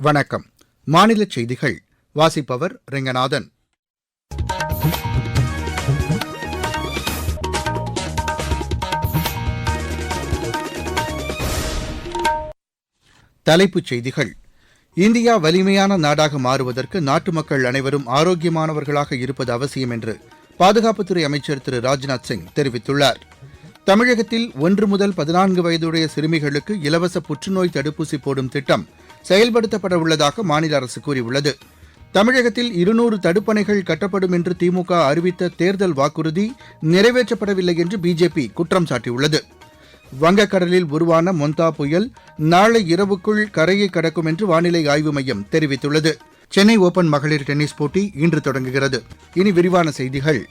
வணக்கம். மாநில செய்திகள். வாசிப்பவர் ரெங்கநாதன். தலைப்புச் செய்திகள். இந்தியா வலிமையான நாடாக மாறுவதற்கு நாட்டு மக்கள் அனைவரும் ஆரோக்கியமானவர்களாக இருப்பது அவசியம் என்று பாதுகாப்புத்துறை அமைச்சர் திரு ராஜ்நாத் சிங் தெரிவித்துள்ளார். தமிழகத்தில் ஒன்று முதல் பதினான்கு வயதுடைய சிறுமிகளுக்கு இலவச புற்றுநோய் தடுப்பூசி போடும் திட்டம் செயல்படுத்தப்பட உள்ளதாக மாநில அரசு கூறியுள்ளது. தமிழகத்தில் இருநூறு தடுப்பணைகள் கட்டப்படும் என்று திமுக அறிவித்த தேர்தல் வாக்குறுதி நிறைவேற்றப்படவில்லை என்று பிஜேபி குற்றம் சாட்டியுள்ளது. வங்கக்கடலில் உருவான மொந்தா புயல் நாளை இரவுக்குள் கரையை கடக்கும் என்று வானிலை ஆய்வு மையம் தெரிவித்துள்ளது. சென்னை ஓபன் மகளிர் டென்னிஸ் போட்டி இன்று தொடங்குகிறது. இனி விரிவான செய்திகள்.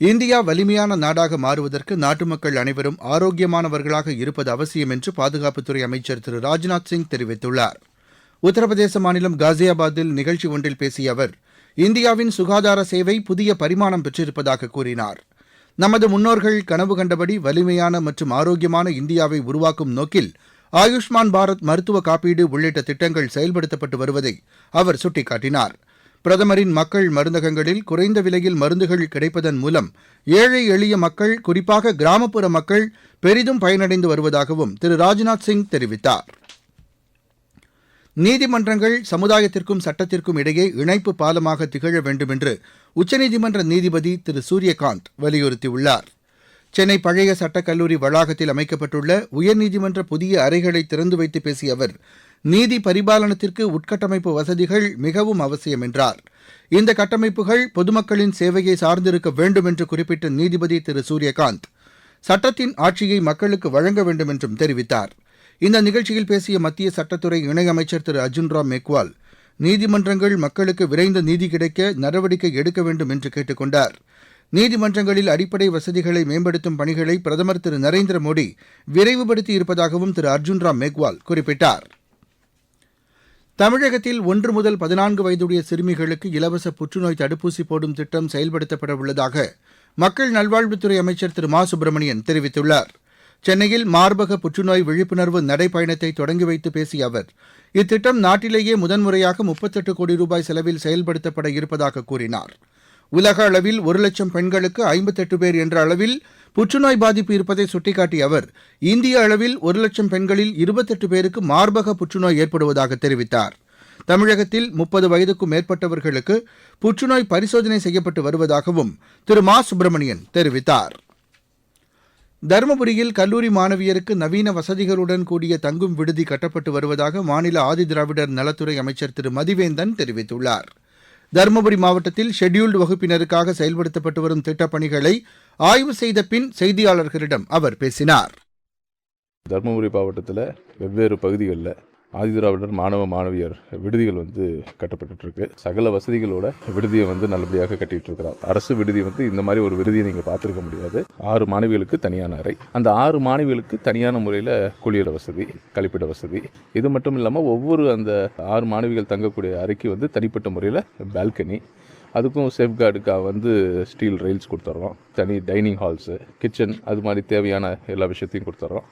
இந்தியா வலிமையான நாடாக மாறுவதற்கு நாட்டு மக்கள் அனைவரும் ஆரோக்கியமானவர்களாக இருப்பது அவசியம் என்று பாதுகாப்புத்துறை அமைச்சர் திரு ராஜ்நாத் சிங் தெரிவித்துள்ளார். உத்தரப்பிரதேச மாநிலம் காசியாபாத்தில் நிகழ்ச்சி ஒன்றில் பேசிய அவர் இந்தியாவின் சுகாதார சேவை புதிய பரிமாணம் பெற்றிருப்பதாக கூறினார். நமது முன்னோர்கள் கனவு கண்டபடி வலிமையான மற்றும் ஆரோக்கியமான இந்தியாவை உருவாக்கும் நோக்கில் ஆயுஷ்மான் பாரத் மருத்துவ காப்பீடு உள்ளிட்ட திட்டங்கள் செயல்படுத்தப்பட்டு வருவதை அவர் சுட்டிக்காட்டினார். பிரதமரின் மக்கள் மருந்தகங்களில் குறைந்த விலையில் மருந்துகள் கிடைப்பதன் மூலம் ஏழை எளிய மக்கள் குறிப்பாக கிராமப்புற மக்கள் பெரிதும் பயனடைந்து வருவதாகவும் திரு. ராஜ்நாத் சிங் தெரிவித்தார். நீதிமன்றங்கள் சமுதாயத்திற்கும் சட்டத்திற்கும் இடையே இணைப்பு பாலமாக திகழ வேண்டும் என்று உச்சநீதிமன்ற நீதிபதி திரு. சூரியகாந்த் வலியுறுத்தியுள்ளார். சென்னை பழைய சட்டக்கல்லூரி வளாகத்தில் அமைக்கப்பட்டுள்ள உயர்நீதிமன்ற புதிய அறைகளை திறந்து வைத்து பேசிய அவர் நீதி பரிபாலனத்திற்கு உட்கட்டமைப்பு வசதிகள் மிகவும் அவசியம் என்றார். இந்த கட்டமைப்புகள் பொதுமக்களின் சேவையை சார்ந்திருக்க வேண்டும் என்று குறிப்பிட்ட நீதிபதி திரு. சூரியகாந்த் சட்டத்தின் ஆட்சியை மக்களுக்கு வழங்க வேண்டும் என்றும் தெரிவித்தார். இந்த நிகழ்ச்சியில் பேசிய மத்திய சட்டத்துறை இணையமைச்சர் திரு. அர்ஜுன் ராம் மெக்வால் நீதிமன்றங்கள் மக்களுக்கு விரைந்த நீதி கிடைக்க நடவடிக்கை எடுக்க வேண்டும் என்று கேட்டுக் கொண்டார். நீதிமன்றங்களில் அடிப்படை வசதிகளை மேம்படுத்தும் பணிகளை பிரதமர் திரு. நரேந்திர மோடி விரைவுபடுத்தி இருப்பதாகவும் திரு. அர்ஜுன் ராம் மேக்வால் குறிப்பிட்டார். தமிழகத்தில் ஒன்று முதல் பதினான்கு வயதுடைய சிறுமிகளுக்கு இலவச புற்றுநோய் தடுப்பூசி போடும் திட்டம் செயல்படுத்தப்பட உள்ளதாக மக்கள் நல்வாழ்வுத்துறை அமைச்சர் திரு மா சுப்பிரமணியன் தெரிவித்துள்ளார். சென்னையில் மார்பக புற்றுநோய் விழிப்புணர்வு நடைப்பயணத்தை தொடங்கி வைத்து பேசிய அவர் இத்திட்டம் நாட்டிலேயே முதன்முறையாக முப்பத்தெட்டு கோடி ரூபாய் செலவில் செயல்படுத்தப்பட இருப்பதாக கூறினார். உலக அளவில் ஒரு லட்சம் பெண்களுக்கு ஐம்பத்தெட்டு பேர் என்ற அளவில் புற்றுநோய் பாதிப்பு இருப்பதை சுட்டிக்காட்டிய அவர் இந்திய அளவில் ஒரு லட்சம் பெண்களில் இருபத்தெட்டு பேருக்கு மார்பக புற்றுநோய் ஏற்படுவதாக தெரிவித்தார். தமிழகத்தில் முப்பது வயதுக்கும் மேற்பட்டவர்களுக்கு புற்றுநோய் பரிசோதனை செய்யப்பட்டு வருவதாகவும் திரு மா. சுப்பிரமணியன் தெரிவித்தார். தருமபுரியில் கல்லூரி மாணவியருக்கு நவீன வசதிகளுடன் கூடிய தங்கும் விடுதி கட்டப்பட்டு வருவதாக மாநில ஆதிதிராவிடர் நலத்துறை அமைச்சர் திரு. மதிவேந்தன் தெரிவித்துள்ளார். தருமபுரி மாவட்டத்தில் ஷெட்யூல்டு வகுப்பினருக்காக செயல்படுத்தப்பட்டு வரும் திட்டப்பணிகளை ஆய்வு செய்த பின் செய்தியாளர்களிடம் அவர் பேசினார். தருமபுரி மாவட்டத்தில் வெவ்வேறு பகுதிகளில் ஆதிதிராவிடர் மாணவ மாணவியர் விடுதிகள் வந்து கட்டப்பட்டுருக்கு சகல வசதிகளோட விடுதியை வந்து நல்லபடியாக கட்டிட்டு இருக்கிறார் அரசு விடுதி வந்து இந்த மாதிரி ஒரு விடுதியை நீங்கள் பார்த்துருக்க முடியாது. ஆறு மாணவிகளுக்கு தனியான அறை. அந்த ஆறு மாணவிகளுக்கு தனியான முறையில் குளியல வசதி கழிப்பிட வசதி. இது மட்டும் இல்லாமல் ஒவ்வொரு அந்த ஆறு மாணவிகள் தங்கக்கூடிய அறைக்கு வந்து தனிப்பட்ட முறையில் பால்கனி அதுக்கும் சேஃப்கார்டுக்காக வந்து ஸ்டீல் ரெயில்ஸ் கொடுத்துட்றோம் தனி டைனிங் ஹால்ஸு கிச்சன் அது மாதிரி தேவையான எல்லா விஷயத்தையும் கொடுத்துட்றோம்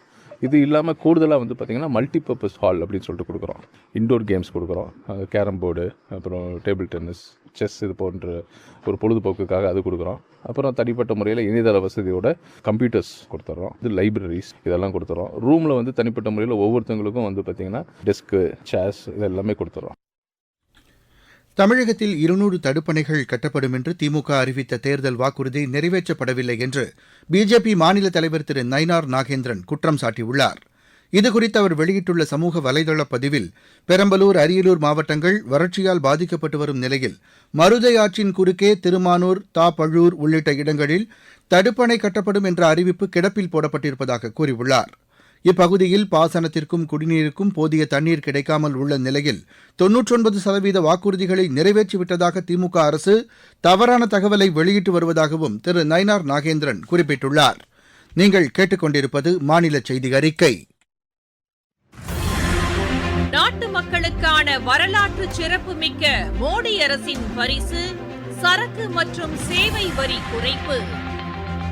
இது இல்லாமல் கூடுதலாக வந்து பார்த்திங்கன்னா மல்டிபர்பஸ் ஹால் அப்படின்னு சொல்லிட்டு கொடுக்குறோம். இன்டோர் கேம்ஸ் கொடுக்குறோம். கேரம் போர்டு அப்புறம் டேபிள் டென்னிஸ் செஸ் இது போன்ற ஒரு பொழுதுபோக்குக்காக அது கொடுக்குறோம். அப்புறம் தனிப்பட்ட முறையில் இணையதள வசதியோட கம்ப்யூட்டர்ஸ் கொடுத்துட்றோம் இது லைப்ரரிஸ் இதெல்லாம் கொடுத்துறோம். ரூமில் வந்து தனிப்பட்ட முறையில் ஒவ்வொருத்தவங்களுக்கும் வந்து பார்த்திங்கன்னா டெஸ்க்கு சேர்ஸ் இது எல்லாமே கொடுத்துறோம். தமிழகத்தில் இருநூறு தடுப்பணைகள் கட்டப்படும் என்று திமுக அறிவித்த தேர்தல் வாக்குறுதி நிறைவேற்றப்படவில்லை என்று பிஜேபி மாநில தலைவர் திரு நயினார் நாகேந்திரன் குற்றம் சாட்டியுள்ளார். இதுகுறித்து அவர் வெளியிட்டுள்ள சமூக வலைதள பதிவில் பெரம்பலூர் அரியலூர் மாவட்டங்கள் வறட்சியால் பாதிக்கப்பட்டு வரும் நிலையில் மருதை ஆற்றின் குறுக்கே திருமானூர் தாப்பழூர் உள்ளிட்ட இடங்களில் தடுப்பணை கட்டப்படும் என்ற அறிவிப்பு கிடப்பில் போடப்பட்டிருப்பதாக கூறியுள்ளார். இப்பகுதியில் பாசனத்திற்கும் குடிநீருக்கும் போதிய தண்ணீர் கிடைக்காமல் உள்ள நிலையில் தொன்னூற்றொன்பது சதவீத வாக்குறுதிகளை நிறைவேற்றிவிட்டதாக திமுக அரசு தவறான தகவலை வெளியிட்டு வருவதாகவும் திரு. நயினார் நாகேந்திரன் குறிப்பிட்டுள்ளார். நீங்கள் கேட்டுக்கொண்டிருப்பது மாநில செய்தி அறிக்கை. நாட்டு மக்களுக்கான வரலாற்று சிறப்புமிக்க மோடி அரசின் பரிசு சரக்கு மற்றும் சேவை வரி குறைப்பு.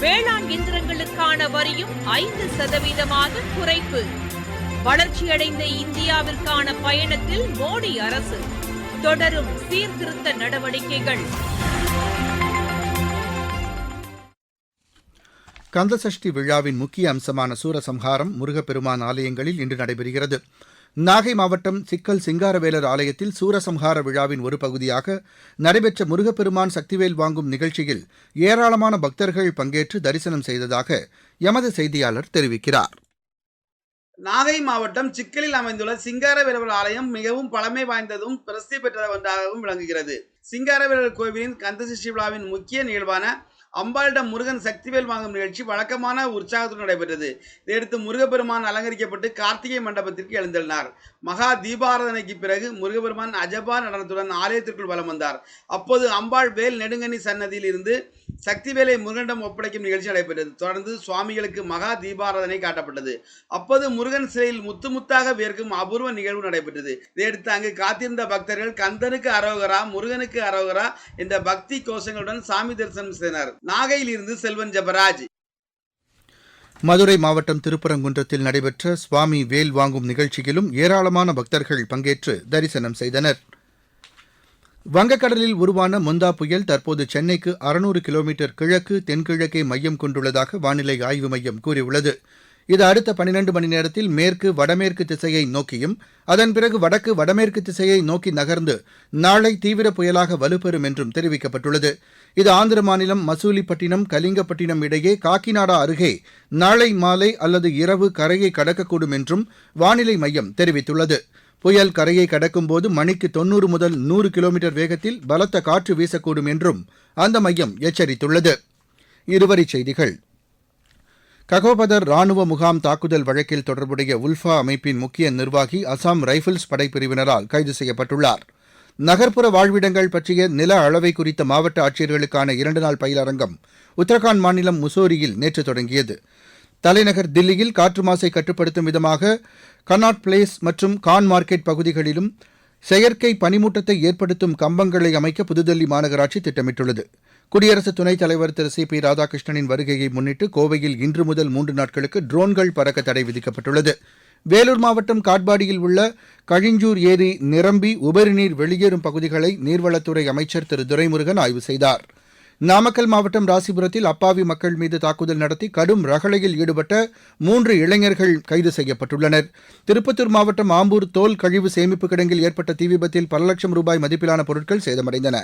வேளாண் இயந்திரங்களுக்கான வரியும் ஐந்து சதவீதமாக குறைப்பு. வளர்ச்சியடைந்த இந்தியாவிற்கான பயணத்தில் மோடி அரசு. தொடரும் சீர்திருத்த நடவடிக்கைகள். கந்தசஷ்டி விழாவின் முக்கிய அம்சமான சூரசம்ஹாரம் முருகப்பெருமான் ஆலயங்களில் இன்று நடைபெறுகிறது. நாகை மாவட்டம் சிக்கல் சிங்காரவேலர் ஆலயத்தில் சூரசம்ஹார விழாவின் ஒரு பகுதியாக நடைபெற்ற முருகப்பெருமான் சக்திவேல் வாங்கும் நிகழ்ச்சியில் ஏராளமான பக்தர்கள் பங்கேற்று தரிசனம் செய்ததாக எமது செய்தியாளர் தெரிவிக்கிறார். நாகை மாவட்டம் சிக்கலில் அமைந்துள்ள சிங்காரவேலவர் ஆலயம் மிகவும் பழமை வாய்ந்ததும் பிரசித்தி பெற்ற ஒன்றாகவும் விளங்குகிறது. சிங்காரவேலர் கோவிலின் கந்தசஷ்டி விழாவின் முக்கிய நிகழ்வான அம்பாளிடம் முருகன் சக்திவேல் வாங்கும் நிகழ்ச்சி வழக்கமான உற்சாகத்துடன் நடைபெற்றது. இதையடுத்து முருகப்பெருமான் அலங்கரிக்கப்பட்டு கார்த்திகை மண்டபத்திற்கு எழுந்தள்ளினார் மகா தீபாராதனைக்கு பிறகு முருகப்பெருமான் அஜபா நடனத்துடன் ஆலயத்திற்குள் வலம் வந்தார். அப்போது அம்பாள் வேல் நெடுங்கனி சன்னதியில் இருந்து சக்திவேலை முருகனிடம் ஒப்படைக்கும் நிகழ்ச்சி நடைபெற்றது. தொடர்ந்து சுவாமிகளுக்கு மகா தீபாராதனை காட்டப்பட்டது. அப்போது முருகன் சிலையில் முத்து முத்தாக வேர்க்கும் அபூர்வ நிகழ்வு நடைபெற்றது. இதையடுத்து அங்கு காத்திருந்த பக்தர்கள் கந்தனுக்கு அரோகரா முருகனுக்கு அரோகரா என்ற பக்தி கோஷங்களுடன் சாமி தரிசனம் செய்தனர். நாகையிலிருந்து செல்வன் ஜபராஜ். மதுரை மாவட்டம் திருப்பரங்குன்றத்தில் நடைபெற்ற சுவாமி வேல் வாங்கும் நிகழ்ச்சியிலும் ஏராளமான பக்தர்கள் பங்கேற்று தரிசனம் செய்தனர். வங்கக்கடலில் உருவான முந்தா புயல் தற்போது சென்னைக்கு அறுநூறு கிலோமீட்டர் கிழக்கு தென்கிழக்கே மையம் கொண்டுள்ளதாக வானிலை ஆய்வு மையம் கூறியுள்ளது. இது அடுத்த பனிரெண்டு மணி நேரத்தில் மேற்கு வடமேற்கு திசையை நோக்கியும் அதன் பிறகு வடக்கு வடமேற்கு திசையை நோக்கி நகர்ந்து நாளை தீவிர புயலாக வலுப்பெறும் என்றும் தெரிவிக்கப்பட்டுள்ளது. இது ஆந்திர மாநிலம் மசூலிப்பட்டினம் கலிங்கப்பட்டினம் இடையே காக்கிநாடா அருகே நாளை மாலை அல்லது இரவு கரையை கடக்கக்கூடும் என்றும் வானிலை மையம் தெரிவித்துள்ளது. புயல் கரையை கடக்கும்போது மணிக்கு தொன்னூறு முதல் நூறு கிலோமீட்டர் வேகத்தில் பலத்த காற்று வீசக்கூடும் என்றும் அந்த மையம் எச்சரித்துள்ளது. இருவரிச் செய்திகள். ககோபதர் ராணுவ முகாம் தாக்குதல் வழக்கில் தொடர்புடைய உல்ஃபா அமைப்பின் முக்கிய நிர்வாகி அசாம் ரைபிள்ஸ் படைப்பிரிவினரால் கைது செய்யப்பட்டுள்ளார். நகர்ப்புற வாழ்விடங்கள் பற்றிய நில அளவை குறித்த மாவட்ட ஆட்சியர்களுக்கான இரண்டு நாள் பயிலரங்கம் உத்தரகாண்ட் மாநிலம் முசோரியில் நேற்று தொடங்கியது. தலைநகர் தில்லியில் காற்று மாசை கட்டுப்படுத்தும் விதமாக கன்னாட் பிளேஸ் மற்றும் கான் மார்க்கெட் பகுதிகளிலும் செயற்கை பனிமூட்டத்தை ஏற்படுத்தும் கம்பங்களை அமைக்க புதுதில்லி மாநகராட்சி திட்டமிட்டுள்ளது. குடியரசு துணைத் தலைவர் திரு சி பி ராதாகிருஷ்ணனின் வருகையை முன்னிட்டு கோவையில் இன்று முதல் மூன்று நாட்களுக்கு ட்ரோன்கள் பறக்க தடை விதிக்கப்பட்டுள்ளது. வேலூர் மாவட்டம் காட்பாடியில் உள்ள கழிஞ்சூர் ஏரி நிரம்பி உபரிநீர் வெளியேறும் பகுதிகளை நீர்வளத்துறை அமைச்சர் திரு துரைமுருகன் ஆய்வு செய்தார். நாமக்கல் மாவட்டம் ராசிபுரத்தில் அப்பாவி மக்கள் மீது தாக்குதல் நடத்தி கடும் ரகளையில் ஈடுபட்ட மூன்று இளைஞர்கள் கைது செய்யப்பட்டுள்ளனர். திருப்பத்தூர் மாவட்டம் ஆம்பூர் தோல் கழிவு சேமிப்பு கிடங்கில் ஏற்பட்ட தீ விபத்தில் பல லட்சம் ரூபாய் மதிப்பிலான பொருட்கள் சேதமடைந்தன.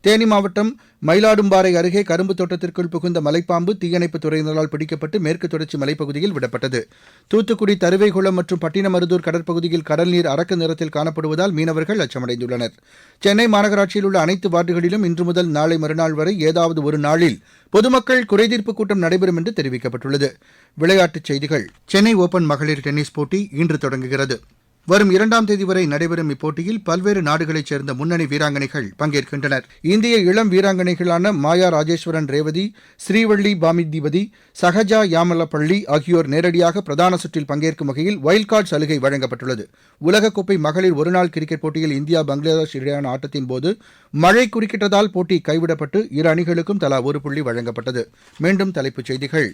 தேனி மாவட்டம் மயிலாடும்பாறை அருகே கரும்பு தோட்டத்திற்குள் புகுந்த மலைப்பாம்பு தீயணைப்புத் துறையினரால் பிடிக்கப்பட்டு மேற்கு தொடர்ச்சி மலைப்பகுதியில் விடப்பட்டது. தூத்துக்குடி தருவைகுளம் மற்றும் பட்டினமருதூர் கடற்பகுதியில் கடல் நீர் அரக்க நிறத்தில் காணப்படுவதால் மீனவர்கள் அச்சமடைந்துள்ளனர். சென்னை மாநகராட்சியில் உள்ள அனைத்து வார்டுகளிலும் இன்று முதல் நாளை மறுநாள் வரை ஏதாவது ஒரு நாளில் பொதுமக்கள் குறைதீர்ப்பு கூட்டம் நடைபெறும் என்று தெரிவிக்கப்பட்டுள்ளது. விளையாட்டுச் செய்திகள் சென்னை ஓபன் மகளிர் டென்னிஸ் போட்டி இன்று தொடங்குகிறது. வரும் இரண்டாம் தேதி வரை நடைபெறும் இப்போட்டியில் பல்வேறு நாடுகளைச் சேர்ந்த முன்னணி வீராங்கனைகள் பங்கேற்கின்றனர். இந்திய இளம் வீராங்கனைகளான மாயா ராஜேஸ்வரன் ரேவதி ஸ்ரீவள்ளி பாமிதிபதி சஹஜா யாமலப்பள்ளி ஆகியோர் நேரடியாக பிரதான சுற்றில் பங்கேற்கும் வகையில் வைல்ட் கார்டு சலுகை வழங்கப்பட்டுள்ளது. உலகக்கோப்பை மகளிர் ஒருநாள் கிரிக்கெட் போட்டியில் இந்தியா பங்களாதேஷ் இடையேயான ஆட்டத்தின் போது மழை குறுக்கிட்டதால் போட்டி கைவிடப்பட்டு இரு அணிகளுக்கும் தலா ஒரு புள்ளி வழங்கப்பட்டது. மீண்டும் தலைப்புச் செய்திகள்.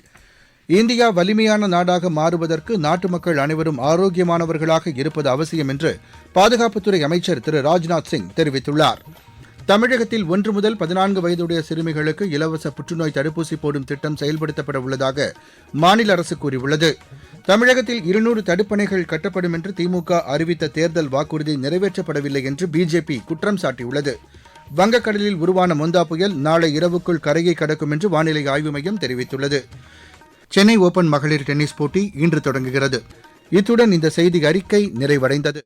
இந்தியா வலிமையான நாடாக மாறுவதற்கு நாட்டு மக்கள் அனைவரும் ஆரோக்கியமானவர்களாக இருப்பது அவசியம் என்று பாதுகாப்புத்துறை அமைச்சர் திரு ராஜ்நாத் சிங் தெரிவித்துள்ளார். தமிழகத்தில் ஒன்று முதல் பதினான்கு வயதுடைய சிறுமிகளுக்கு இலவச புற்றுநோய் தடுப்பூசி போடும் திட்டம் செயல்படுத்தப்பட உள்ளதாக மாநில அரசு கூறியுள்ளது. தமிழகத்தில் இருநூறு தடுப்பணைகள் கட்டப்படும் என்று திமுக அறிவித்த தேர்தல் வாக்குறுதி நிறைவேற்றப்படவில்லை என்று பிஜேபி குற்றம் சாட்டியுள்ளது. வங்கக்கடலில் உருவான மொந்தா புயல் நாளை இரவுக்குள் கரையை கடக்கும் என்று வானிலை ஆய்வு மையம் தெரிவித்துள்ளது. சென்னை ஓபன் மகளிர் டென்னிஸ் போட்டி இன்று தொடங்குகிறது. இத்துடன் இந்த செய்தி அறிக்கை நிறைவடைந்தது.